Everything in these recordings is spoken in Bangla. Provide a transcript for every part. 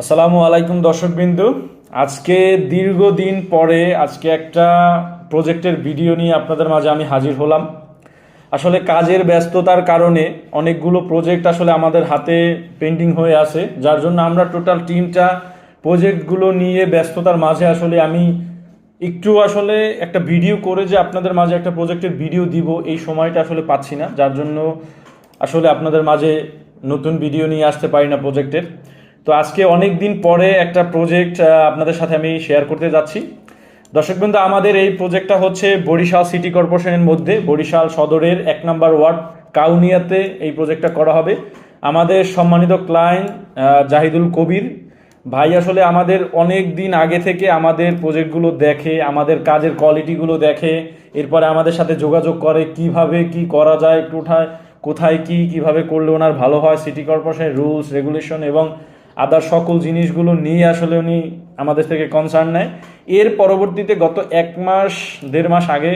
আসসালামু আলাইকুম দর্শকবিন্দু। আজকে দীর্ঘদিন পরে আজকে একটা প্রজেক্টের ভিডিও নিয়ে আপনাদের মাঝে আমি হাজির হলাম। আসলে কাজের ব্যস্ততার কারণে অনেকগুলো প্রজেক্ট আসলে আমাদের হাতে পেন্ডিং হয়ে আছে, যার জন্য আমরা টোটাল টিমটা প্রজেক্টগুলো নিয়ে ব্যস্ততার মাঝে আসলে আমি একটু আসলে একটা ভিডিও করে যে আপনাদের মাঝে একটা প্রজেক্টের ভিডিও দিব, এই সময়টা আসলে পাচ্ছি না। যার জন্য আসলে আপনাদের মাঝে নতুন ভিডিও নিয়ে আসতে পারি না প্রজেক্টের। তো আজকে অনেক দিন পরে একটা প্রজেক্ট আপনাদের সাথে আমি শেয়ার করতে যাচ্ছি। দর্শকবৃন্দ আমাদের এই প্রজেক্টটা হচ্ছে বরিশাল সিটি কর্পোরেশনের মধ্যে। বরিশাল সদরের এক নম্বর ওয়ার্ড, কাউনিয়াতে এই প্রজেক্টটা করা হবে। আমাদের সম্মানিত ক্লায়েন্ট জাহিদুল কবির। ভাই, আসলে আমাদের অনেক দিন আগে থেকে আমাদের প্রজেক্টগুলো দেখে, আমাদের কাজের কোয়ালিটিগুলো দেখে, এরপরে আমাদের সাথে যোগাযোগ করে, কীভাবে কি করা যায়, কোথায় কোথায় কি, কীভাবে করলে ওনার ভালো হয় সিটি কর্পোরেশনের রুলস রেগুলেশন এবং আদার সকল জিনিসগুলো নিয়ে আসলে উনি আমাদের থেকে কনসার্ন নেয়। এর পরবর্তীতে গত এক মাস, দেড় মাস আগে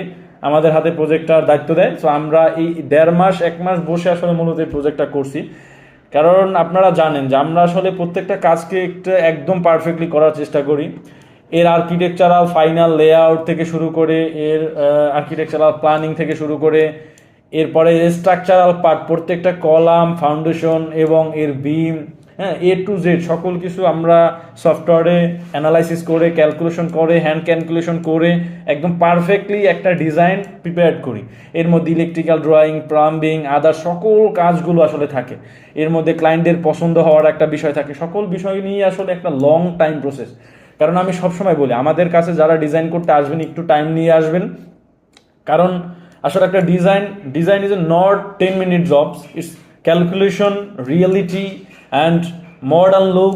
আমাদের হাতে প্রজেক্টটার দায়িত্ব দেয়। তো আমরা এই দেড় মাস, এক মাস বসে আসলে মূলত এই প্রজেক্টটা করছি। কারণ আপনারা জানেন যে আমরা আসলে প্রত্যেকটা কাজকে একটা একদম পারফেক্টলি করার চেষ্টা করি। এর আর্কিটেকচারাল ফাইনাল লেআউট থেকে শুরু করে, এর আর্কিটেকচারাল প্ল্যানিং থেকে শুরু করে, এরপরে স্ট্রাকচারাল পার্ট প্রত্যেকটা কলাম ফাউন্ডেশন এবং এর বিম হ্যাঁ এ টু জেড সকল কিছু আমরা সফটওয়্যারে অ্যানালাইসিস করে ক্যালকুলেশন করে হ্যান্ড ক্যালকুলেশন করে, একদম পারফেক্টলি একটা ডিজাইন প্রিপেয়ার করি। এর মধ্যে ইলেকট্রিক্যাল ড্রয়িং প্লাম্বিং আদার সকল কাজগুলো আসলে থাকে। এর মধ্যে ক্লায়েন্টের পছন্দ হওয়ার একটা বিষয় থাকে। সকল বিষয় নিয়ে আসলে একটা লং টাইম প্রসেস কারণ আমি সবসময় বলি, আমাদের কাছে যারা ডিজাইন করতে আসবেন, একটু টাইম নিয়ে আসবেন। কারণ আসলে একটা design design is a not ten minute jobs it's calculation reality and modern look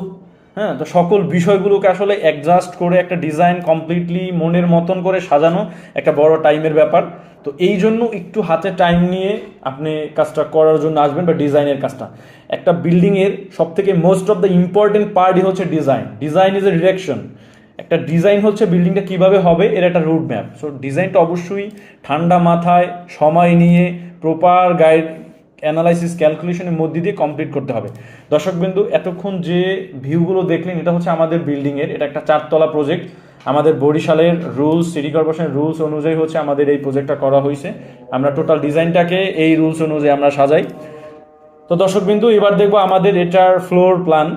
হ্যাঁ তো সকল বিষয়গুলোকে আসলে অ্যাডজাস্ট করে একটা ডিজাইন কমপ্লিটলি মনের মতন করে সাজানো একটা বড় টাইমের ব্যাপার। তো এই জন্য একটু হাতে টাইম নিয়ে আপনি কাজটা করার জন্য আসবেন বা ডিজাইনের কাজটা। একটা বিল্ডিংয়ের সব থেকে মোস্ট অফ দ্য ইম্পর্টেন্ট পার্টই হচ্ছে design design is a direction একটা ডিজাইন হচ্ছে বিল্ডিংটা কীভাবে হবে, এর একটা রুট ম্যাপ সো ডিজাইনটা অবশ্যই ঠান্ডা মাথায় সময় নিয়ে প্রপার গাইড অ্যানালাইসিস ক্যালকুলেশনের মধ্যে দিয়ে কমপ্লিট করতে হবে। দর্শকবিন্দু, এতক্ষণ যে ভিউগুলো দেখলেন, এটা হচ্ছে আমাদের বিল্ডিংয়ের এটা একটা চারতলা প্রজেক্ট আমাদের বরিশালের রুলস সিটি কর্পোরেশনের রুলস অনুযায়ী হচ্ছে আমাদের এই প্রজেক্টটা করা হয়েছে। আমরা টোটাল ডিজাইনটাকে এই রুলস অনুযায়ী আমরা সাজাই। তো দর্শকবিন্দু, এবার দেখব আমাদের এটার ফ্লোর প্ল্যান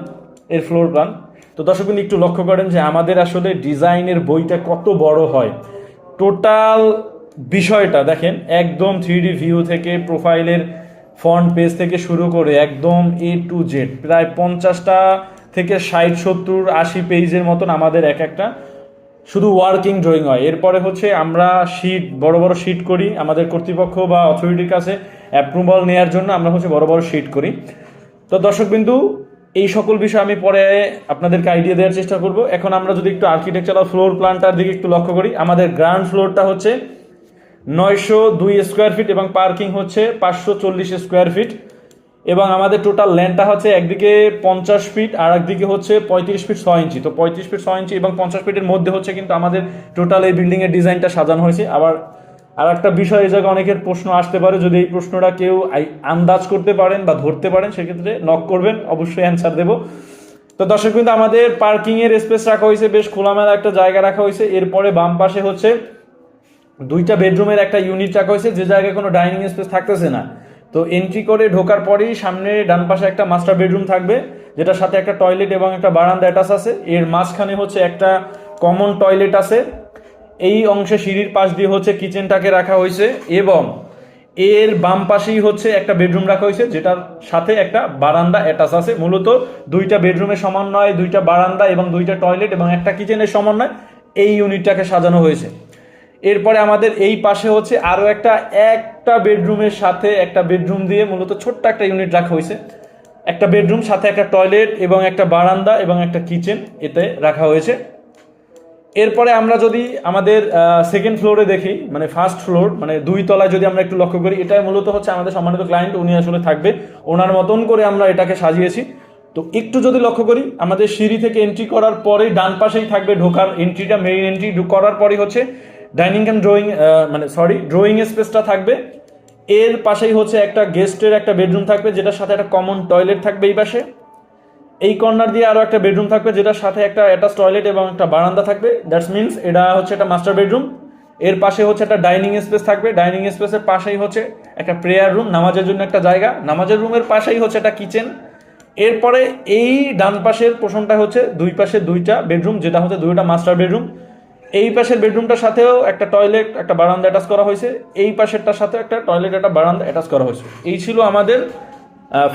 এর ফ্লোর প্ল্যান তো দর্শকবিন্দু, একটু লক্ষ্য করেন যে আমাদের আসলে ডিজাইনের বইটা কত বড় হয়। টোটাল বিষয়টা দেখেন, একদম থ্রি ভিউ থেকে প্রোফাইলের ফ্রন্ট পেজ থেকে শুরু করে একদম এ টু জেড প্রায় পঞ্চাশটা থেকে ষাট, সত্তর, আশি পেজের মতন আমাদের এক একটা শুধু ওয়ার্কিং ড্রয়িং হয়। এরপরে হচ্ছে আমরা শিট বড় বড় শিট করি। আমাদের কর্তৃপক্ষ বা অথরিটির কাছে অ্যাপ্রুভাল নেওয়ার জন্য আমরা হচ্ছে বড় বড় শিট করি। তো দর্শকবিন্দু, এই সকল বিষয় আমি পরে আপনাদেরকে আইডিয়া দেওয়ার চেষ্টা করব। এখন আমরা যদি একটু আর্কিটেকচারাল ফ্লোর প্ল্যানটার দিকে একটু লক্ষ্য করি, আমাদের গ্রাউন্ড ফ্লোরটা হচ্ছে নয়শো দুই স্কোয়ার ফিট এবং পার্কিং হচ্ছে পাঁচশো চল্লিশ স্কোয়ার ফিট এবং আমাদের টোটাল ল্যান্ডটা হচ্ছে একদিকে পঞ্চাশ ফিট আর একদিকে হচ্ছে পঁয়ত্রিশ ফিট ছয় ইঞ্চি তো পঁয়ত্রিশ ফিট ছয় ইঞ্চি এবং পঞ্চাশ ফিটের মধ্যে হচ্ছে কিন্তু আমাদের টোটাল এই বিল্ডিংয়ের ডিজাইনটা সাজানো হয়েছে। আবার আর একটা বিষয়, এই জায়গায় অনেকের প্রশ্ন আসতে পারে, যদি এই প্রশ্নটা কেউ আন্দাজ করতে পারেন বা ধরতে পারেন, সেক্ষেত্রে নক করবেন, অবশ্যই অ্যান্সার দেবো। তো দর্শক কিন্তু আমাদের পার্কিংয়ের স্পেস রাখা হয়েছে, বেশ খোলামেলা একটা জায়গা রাখা হয়েছে। এরপরে বাম পাশে হচ্ছে দুইটা বেডরুমের একটা ইউনিট রাখা হয়েছে, যে জায়গায় কোনো ডাইনিং স্পেস থাকতেছে না। তো এন্ট্রি করে ঢোকার পরেই সামনে ডান পাশে একটা মাস্টার বেডরুম থাকবে, যেটার সাথে একটা টয়লেট এবং একটা বারান্দা অ্যাটাচ আছে। এর মাঝখানে হচ্ছে একটা কমন টয়লেট আছে। এই অংশে সিঁড়ির পাশ দিয়ে হচ্ছে কিচেনটাকে রাখা হয়েছে এবং এর বাম পাশেই হচ্ছে একটা বেডরুম রাখা হয়েছে, যেটার সাথে একটা বারান্দা অ্যাটাচ আছে। মূলত দুইটা বেডরুমের সমন্বয় দুইটা বারান্দা এবং দুইটা টয়লেট এবং একটা কিচেনের সমন্বয় এই ইউনিটটাকে সাজানো হয়েছে। এরপরে আমাদের এই পাশে হচ্ছে আরও একটা একটা বেডরুমের সাথে একটা বেডরুম দিয়ে মূলত ছোট্ট একটা ইউনিট রাখা হয়েছে। একটা বেডরুম, সাথে একটা টয়লেট এবং একটা বারান্দা এবং একটা কিচেন এতে রাখা হয়েছে। এরপরে আমরা যদি আমাদের সেকেন্ড ফ্লোরে দেখি মানে ফার্স্ট ফ্লোর মানে দুই তলায় যদি আমরা একটু লক্ষ্য করি, এটাই মূলত হচ্ছে আমাদের সম্মানিত ক্লায়েন্ট উনি আসলে থাকবে। ওনার মতন করে আমরা এটাকে সাজিয়েছি। তো একটু যদি লক্ষ্য করি, আমাদের সিঁড়ি থেকে এন্ট্রি করার পরেই ডান পাশেই থাকবে ঢোকার এন্ট্রিটা মেইন এন্ট্রি করার পরেই হচ্ছে ডাইনিং কাম ড্রয়িং মানে সরি ড্রয়িং স্পেসটা থাকবে। এর পাশেই হচ্ছে একটা গেস্টের একটা বেডরুম থাকবে, যেটার সাথে একটা কমন টয়লেট থাকবে এই পাশে। এই কর্নার দিয়ে আরও একটা বেডরুম থাকবে, যেটার সাথে একটা অ্যাটাচ টয়লেট এবং একটা বারান্দা থাকবে। দ্যাটস মিনস এটা হচ্ছে একটা মাস্টার বেডরুম এর পাশে হচ্ছে একটা ডাইনিং স্পেস থাকবে। ডাইনিং স্পেসের পাশেই হচ্ছে একটা প্রেয়ার রুম নামাজের জন্য একটা জায়গা। নামাজের রুমের পাশেই হচ্ছে একটা কিচেন এরপরে এই ডান পাশের পোষণটা হচ্ছে দুই পাশে দুইটা বেডরুম যেটা হচ্ছে দুইটা মাস্টার বেডরুম এই পাশের বেডরুমটার সাথেও একটা টয়লেট একটা বারান্দা অ্যাটাচ করা হয়েছে। এই পাশেরটার সাথে একটা টয়লেট একটা বারান্দা অ্যাটাচ করা হয়েছে। এই ছিল আমাদের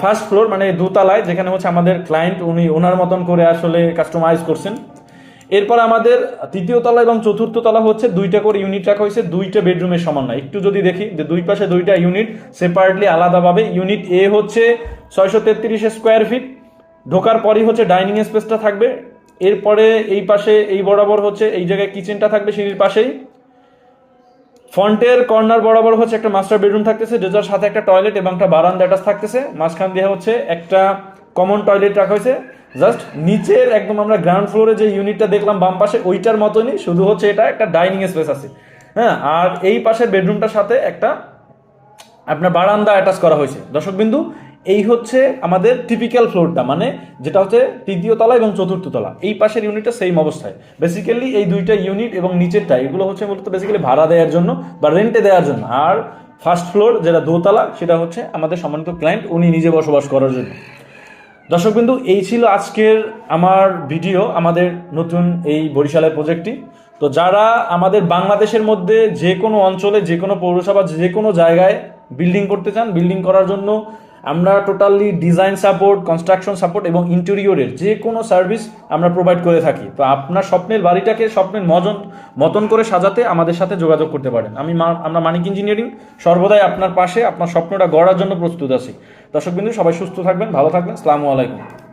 ফার্স্ট ফ্লোর মানে দোতলায়, যেখানে হচ্ছে আমাদের ক্লায়েন্ট উনি ওনার মতন করে আসলে কাস্টমাইজ করছেন। এরপর আমাদের তৃতীয় তলা এবং চতুর্থ তলা হচ্ছে দুইটা করে ইউনিট রাখা হয়েছে, দুইটা বেডরুমের সমান না একটু যদি দেখি যে দুই পাশে দুইটা ইউনিট সেপারেটলি আলাদাভাবে। ইউনিট এ হচ্ছে ছয়শো তেত্রিশ স্কোয়ার ফিট ঢোকার পরই হচ্ছে ডাইনিং স্পেসটা থাকবে। এরপরে এই পাশে, এই বরাবর হচ্ছে, এই জায়গায় কিচেনটা থাকবে সিঁড়ির পাশেই। ফ্রন্টের কর্নার বরাবর হচ্ছে একটা মাস্টার বেডরুম থাকতেছে যেটার সাথে একটা টয়লেট এবং একটা বারান্দা অ্যাটাচ থাকতেছে। মাঝখান দিয়ে হচ্ছে একটা কমন টয়লেট রাখা হয়েছে। জাস্ট নিচের একদম আমরা গ্রাউন্ড ফ্লোরে যে ইউনিটটা দেখলাম, বাম পাশে, ওইটার মতনই শুধু হচ্ছে এটা একটা ডাইনিং স্পেস আছে। হ্যাঁ আর এই পাশের বেডরুমটার সাথে একটা আপনার বারান্দা অ্যাটাচ করা হয়েছে। দর্শক বিন্দু এই হচ্ছে আমাদের টিপিক্যাল ফ্লোরটা মানে যেটা হচ্ছে তৃতীয় তলা এবং চতুর্থ তলা। এই পাশের ইউনিটটা সেম অবস্থায়। বেসিক্যালি এই দুইটা ইউনিট এবং নিচেরটা, এগুলো হচ্ছে মূলত বেসিক্যালি ভাড়া দেওয়ার জন্য বা রেন্টে দেওয়ার জন্য। আর ফার্স্ট ফ্লোর যেটা দোতলা, সেটা হচ্ছে আমাদের সম্মানিত ক্লায়েন্ট উনি নিজে বসবাস করার জন্য। দর্শক দর্শকবিন্দু, এই ছিল আজকের আমার ভিডিও আমাদের নতুন এই বরিশালের প্রজেক্টটি তো যারা আমাদের বাংলাদেশের মধ্যে যে কোনো অঞ্চলে, যে কোনো পৌরসভা, যে কোনো জায়গায় বিল্ডিং করতে চান বিল্ডিং করার জন্য আমরা totally design support construction support এবং ইন্টেরিয়রের যে কোনো সার্ভিস আমরা প্রোভাইড করে থাকি। তো আপনার স্বপ্নের বাড়িটাকে, স্বপ্নের মজন, মতন করে সাজাতে আমাদের সাথে যোগাযোগ করতে পারেন। আমি আমরা মানিক ইঞ্জিনিয়ারিং সর্বদাই আপনার পাশে, আপনার স্বপ্নটা গড়ার জন্য প্রস্তুত আছি। দর্শকবিন্দু, সবাই সুস্থ থাকবেন, ভালো থাকবেন সালামু আলাইকুম।